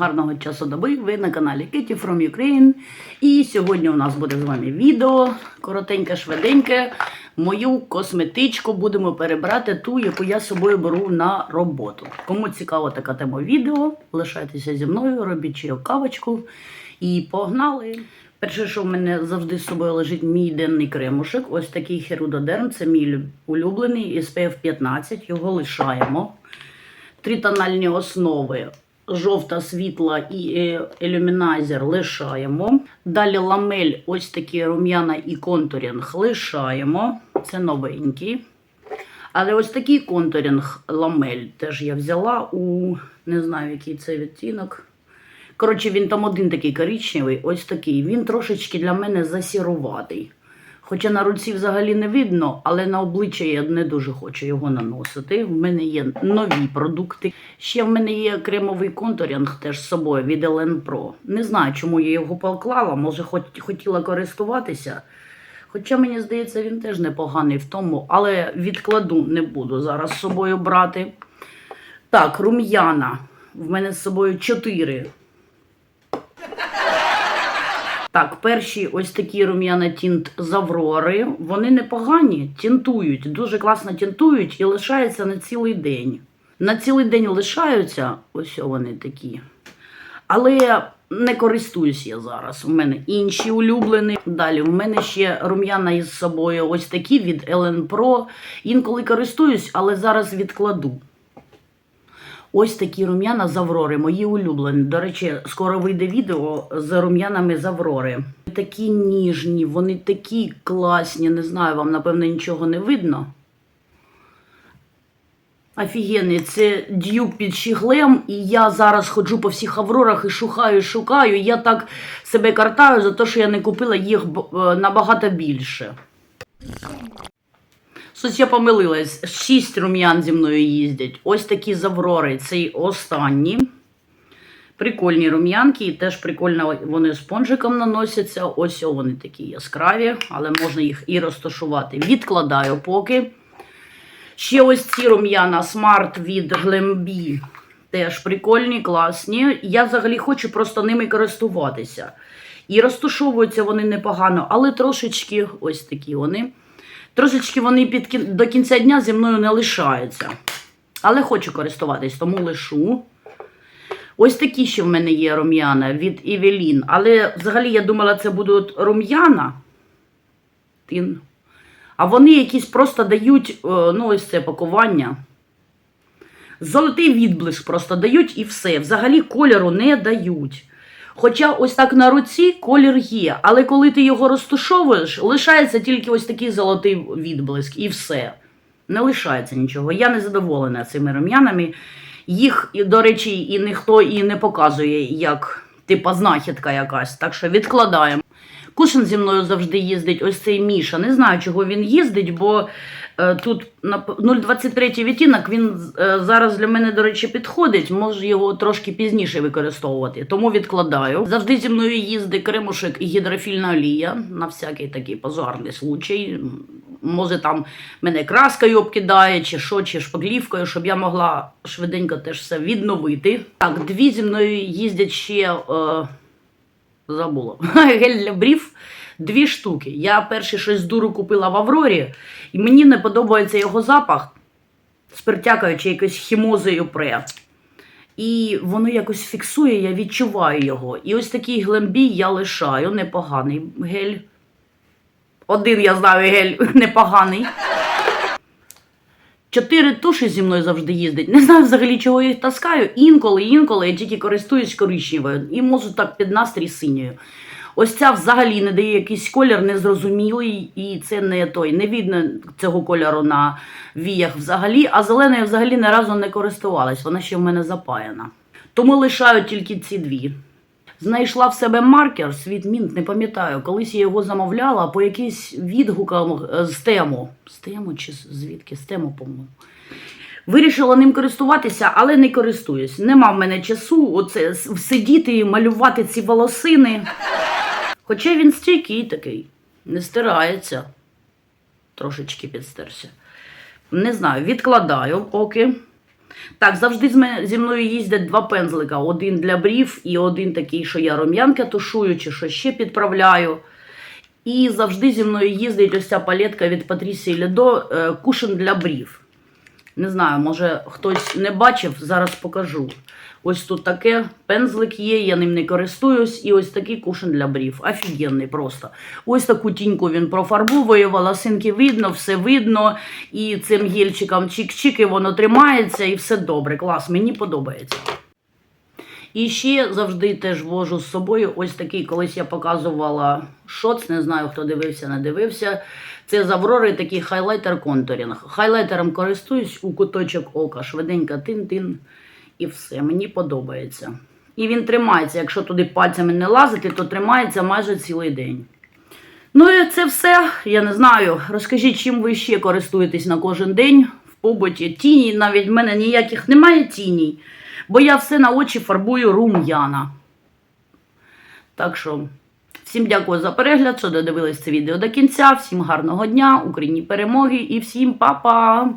гарного часу доби. Ви на каналі Kitty from Ukraine. І сьогодні у нас буде з вами відео коротеньке, швиденьке. Мою косметичку будемо перебрати ту, яку я з собою беру на роботу. Кому цікава така тема відео, лишайтеся зі мною, робіть чайок кавочку і погнали. Перше, що в мене завжди з собою лежить мій денний кремушек. Ось такий херудодерм, це мій улюблений SPF 15, його лишаємо. Три тональні основи. Жовта, світла і е, ілюмінайзер лишаємо. Далі ламель, ось такі рум'яна і контурінг лишаємо. Це новенький. Але ось такий контурінг ламель теж я взяла у не знаю, який це відтінок. Коротше, він там один такий коричневий, ось такий. Він трошечки для мене засіруватий. Хоча на руці взагалі не видно, але на обличчя я не дуже хочу його наносити. В мене є нові продукти. Ще в мене є кремовий контурінг теж з собою від Elen Pro. Не знаю, чому я його поклала, може, хотіла користуватися. Хоча мені здається, він теж непоганий в тому, але відкладу не буду зараз з собою брати. Так, рум'яна. В мене з собою чотири. Так, перші ось такі рум'яна тінт з Аврори. Вони непогані, тінтують, дуже класно тінтують і лишаються на цілий день. На цілий день лишаються, ось вони такі. Але не користуюсь я зараз. У мене інші улюблені. Далі, в мене ще рум'яна із собою ось такі від Ellen Pro. Інколи користуюсь, але зараз відкладу. Ось такі рум'яна з Аврори, мої улюблені. До речі, скоро вийде відео з рум'янами з Аврори. Такі ніжні, вони такі класні. Не знаю, вам напевно нічого не видно. Офігенний, це дюб під щіглем, і я зараз ходжу по всіх аврорах і шукаю, шукаю. Я так себе картаю за те, що я не купила їх е, набагато більше. Щось я помилилась. Шість рум'ян зі мною їздять. Ось такі з Аврори. Цей останні. Прикольні рум'янки, і теж прикольно вони спонжиком наносяться. Ось вони такі яскраві, але можна їх і розташувати. Відкладаю поки. Ще ось ці рум'яна Smart від Glambi. Теж прикольні, класні. Я взагалі хочу просто ними користуватися. І розташовуються вони непогано, але трошечки ось такі вони. Трошечки вони під кін- до кінця дня зі мною не лишаються. Але хочу користуватись, тому лишу. Ось такі ще в мене є рум'яна від Evelyn. Але взагалі я думала, це будуть рум'яна. А вони якісь просто дають, е, ну, ось це пакування. Золотий відблиск просто дають і все. Взагалі кольору не дають. Хоча ось так на руці колір є, але коли ти його розташовуєш, лишається тільки ось такий золотий відблиск і все. Не лишається нічого. Я не задоволена цими рум'янами. Їх, до речі, і ніхто і не показує як типа знахідка якась. Так що відкладаємо. Кушин зі мною завжди їздить, ось цей Міша. Не знаю, чого він їздить, бо тут на 0,23 відтінок він е, зараз для мене, до речі, підходить. Можу його трошки пізніше використовувати, тому відкладаю. Завжди зі мною їздить кремушек і гідрофільна олія на всякий такий позорний случай. Може, там мене краскою обкидає, чи що, чи шпаклівкою, щоб я могла швиденько теж все відновити. Так, дві зі мною їздять ще. Е, забула. Гель для брів дві штуки. Я перший щось дуру купила в Аврорі, і мені не подобається його запах. Спиртякою чи якоюсь хімозою пре. І воно якось фіксує, я відчуваю його. І ось такий глембій я лишаю, непоганий гель. Один я знаю гель непоганий. Чотири туші зі мною завжди їздить. Не знаю взагалі, чого їх таскаю. Інколи, інколи я тільки користуюсь коричневою і можу так під настрій синьою. Ось ця взагалі не дає якийсь колір незрозумілий, і це не той. Не видно цього кольору на віях взагалі, а зеленою взагалі ні разу не користувалась. Вона ще в мене запаяна. Тому лишаю тільки ці дві. Знайшла в себе маркер світ Мінт, не пам'ятаю. Колись я його замовляла по якийсь відгукам е, з тему. З тему чи звідки? З тему, по-моєму. Вирішила ним користуватися, але не користуюсь. Нема в мене часу оце сидіти і малювати ці волосини. Хоча він стійкий такий, не стирається. Трошечки підстерся. Не знаю, відкладаю поки. Так, завжди зі мною їздять два пензлика: один для брів і один такий, що я рум'янка тушую, чи що ще підправляю. І завжди зі мною їздить ось ця палетка від Патрісії Ледо е, кушин для брів. Не знаю, може хтось не бачив, зараз покажу. Ось тут таке пензлик є, я ним не користуюсь, і ось такий кушен для брів. Офігенний просто. Ось таку тіньку він профарбовує, волосинки видно, все видно. І цим гельчиком чик-чик, і воно тримається, і все добре. Клас, мені подобається. І ще завжди теж вожу з собою ось такий, колись я показувала шоц, не знаю, хто дивився, не дивився. Це з Аврори такий хайлайтер контурінг. Хайлайтером користуюсь у куточок ока, швиденько тин-тин, і все. Мені подобається. І він тримається. Якщо туди пальцями не лазити, то тримається майже цілий день. Ну і це все. Я не знаю. Розкажіть, чим ви ще користуєтесь на кожен день побуті. Тіні навіть в мене ніяких немає тіній, бо я все на очі фарбую рум'яна. Так що, всім дякую за перегляд, що додивились це відео до кінця. Всім гарного дня, Україні перемоги і всім па-па!